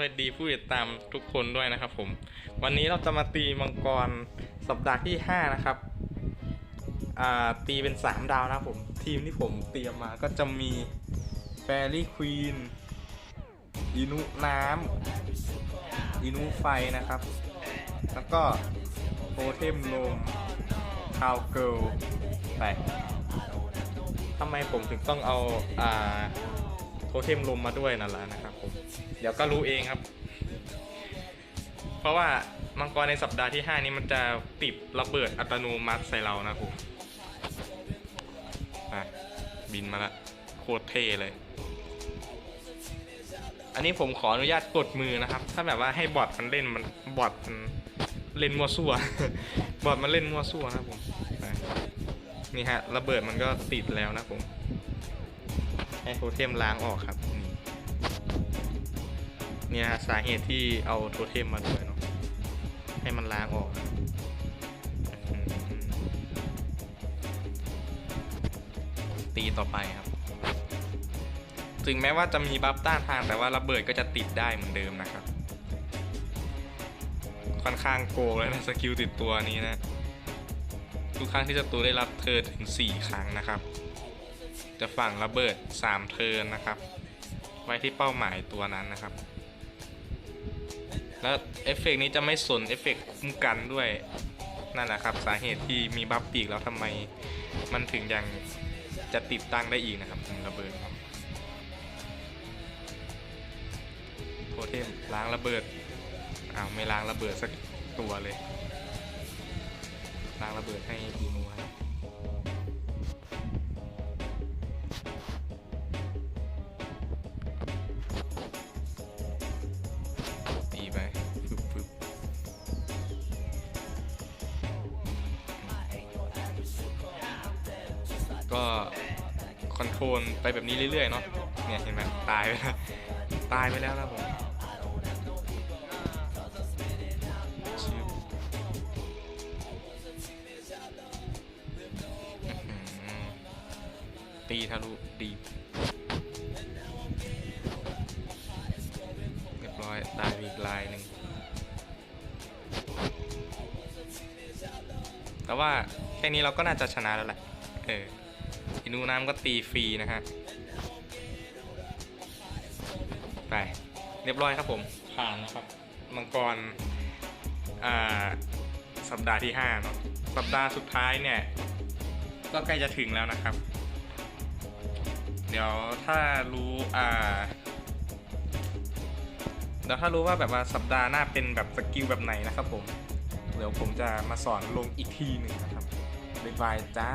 วัสดีผู้ติดตามทุกคนด้วยนะครับ ผม วันนี้เราจะมาตีมังกรสัปดาห์ที่ 5 นะครับตีเป็น 3 ดาวนะผม ทีมที่ผมเตรียมมาก็จะมีแฟรี่ควีนอินุน้ำอินุไฟนะครับ แล้วก็โทเทมลมคาวเกิลไปทำไมผมถึงต้องเอาอ่า ทเทมลมมาด้วยนั่นแหละนะครับผมเดี๋ยวก็รู้เองครับ เพราะว่ามังกรในสัปดาห์ที่ 5 นี้มันจะติดระเบิดอัตโนมัติใส่เรานะผมอะบินมาละโคตรเท่เลย อันนี้ผมขออนุญาตกดมือนะครับ ถ้าแบบว่าให้บอทมันเล่นมันบอทมันเล่นมั่วซั่ว บอทมันเล่นมั่วซั่วนะครับผมนี่ฮะระเบิดมันก็ติดแล้วนะผม ให้โทเทมล้างออกครับนี่เนี่ยสาเหตุที่เอาโทเทมมาด้วยเนาะให้มันล้างออกตีต่อไปครับ ถึงแม้ว่าจะมีบัฟต้านทานแต่ว่าระเบิดก็จะติดได้เหมือนเดิมนะครับ ค่อนข้างโกงเลยนะสกิลติดตัวนี้นะ ทุกครั้งที่ศัตรูได้รับเธอถึง 4 ครั้งนะครับ จะฝังระเบิด 3 เทินนะครับ ไว้ที่เป้าหมายตัวนั้นนะครับ แล้วเอฟเฟกต์นี้จะไม่สนเอฟเฟกต์คุ้มกันด้วยนั่นแหละครับ สาเหตุที่มีบัฟปีกแล้วทำไมมันถึงยังจะติดตั้งได้อีกนะครับระเบิดครับโทเทมล้างระเบิดอ้าวไม่ล้างระเบิดสักตัวเลย ล้างระเบิดให้อีนูค ก็คอนโทรลไปแบบนี้เรื่อยๆเนาะเนี่ยเห็นไหมตายไปแล้วตายไปแล้วนะผมตีทะลุดีเรียบร้อยตายอีกลายหนึ่งแต่ว่าแค่นี้เราก็น่าจะชนะแล้วแหละเออ นูน้ำก็ตีฟรีนะฮะ ไป เรียบร้อยครับผม ผ่านนะครับ มังกร อ่า สัปดาห์ที่5เนาะ สัปดาห์สุดท้ายเนี่ย ก็ใกล้จะถึงแล้วนะครับ เดี๋ยวถ้ารู้ อ่าแล้วถ้ารู้ว่าแบบว่าสัปดาห์หน้าเป็นแบบสกิลแบบไหนนะครับผม เดี๋ยวผมจะมาสอนลงอีกทีหนึ่งนะครับบ๊ายบายจ้า